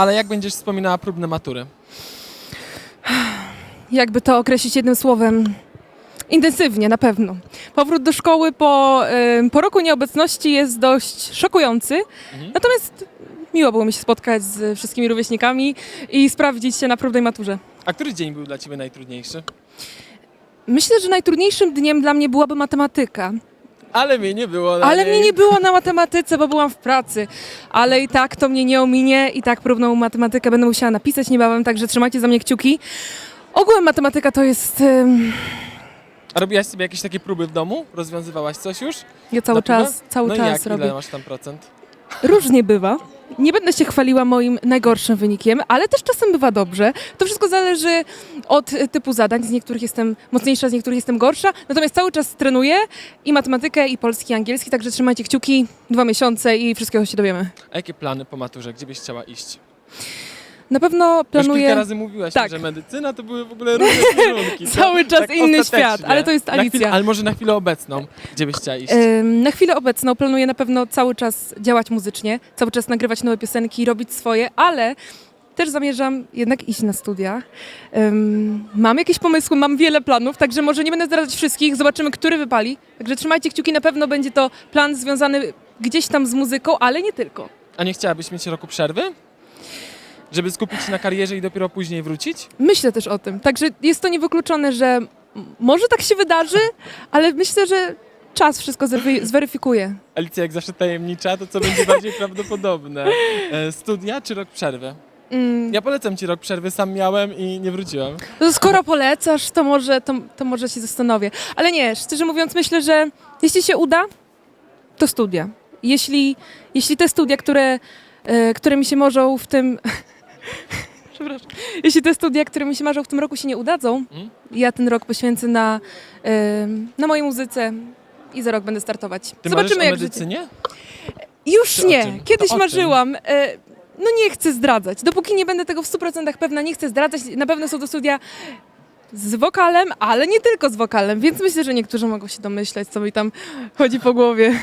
Ale jak będziesz wspominała próbne matury? Jakby to określić jednym słowem? Intensywnie, na pewno. Powrót do szkoły po, po roku nieobecności jest dość szokujący. Mhm. Natomiast miło było mi się spotkać z wszystkimi rówieśnikami i sprawdzić się na próbnej maturze. A który dzień był dla ciebie najtrudniejszy? Myślę, że najtrudniejszym dniem dla mnie byłaby matematyka. Ale mnie nie było na Ale niej. mnie nie było na matematyce, bo byłam w pracy. Ale i tak to mnie nie ominie i tak próbną matematykę będę musiała napisać niebawem, także trzymajcie za mnie kciuki. Ogółem matematyka to jest... ym, A robiłaś sobie jakieś takie próby w domu? Rozwiązywałaś coś już? ja cały Na próbę? czas, cały no i czas jak? robię. Ile masz tam procent? Różnie bywa. Nie będę się chwaliła moim najgorszym wynikiem, ale też czasem bywa dobrze. To wszystko zależy od e, typu zadań. Z niektórych jestem mocniejsza, z niektórych jestem gorsza. Natomiast cały czas trenuję i matematykę, i polski, i angielski, także trzymajcie kciuki, dwa miesiące i wszystkiego się dowiemy. A jakie plany po maturze? Gdzie byś chciała iść? Na pewno Już kilka planuję... razy mówiłaś, Tak. że medycyna to były w ogóle różne kierunki. Cały czas Tak inny świat, ale to jest Na chwilę, Alicja. ale może na chwilę obecną. Gdzie byś chciała iść? Ym, Na chwilę obecną planuję na pewno cały czas działać muzycznie, cały czas nagrywać nowe piosenki, robić swoje, ale też zamierzam jednak iść na studia. Mam jakieś pomysły, mam wiele planów, także może nie będę zdradzać wszystkich, zobaczymy, który wypali. Także trzymajcie kciuki, na pewno będzie to plan związany gdzieś tam z muzyką, ale nie tylko. A nie chciałabyś mieć roku przerwy? Żeby skupić się na karierze i dopiero później wrócić? Myślę też o tym, także jest to niewykluczone, że może tak się wydarzy, ale myślę, że czas wszystko zwery- zweryfikuje. Alicja jak zawsze tajemnicza, to co będzie bardziej prawdopodobne? E, Studia czy rok przerwy? Mm, Ja polecam ci rok przerwy, sam miałem i nie wróciłem. No skoro polecasz, to może, to, to może się zastanowię. Ale nie, szczerze mówiąc, myślę, że jeśli się uda, to studia. Jeśli, jeśli te studia, które, e, które mi się marzą w tym... Przepraszam. Jeśli te studia, które mi się marzą w tym roku się nie udadzą, Mhm. ja ten rok poświęcę na, na mojej muzyce i za rok będę startować. Ty Zobaczymy, marzysz o jak życie. medycynie? Już o nie. To Kiedyś o marzyłam. E, no nie chcę zdradzać. Dopóki nie będę tego w 100% pewna, nie chcę zdradzać. Na pewno są to studia z wokalem, ale nie tylko z wokalem, więc myślę, że niektórzy mogą się domyśleć, co mi tam chodzi po głowie.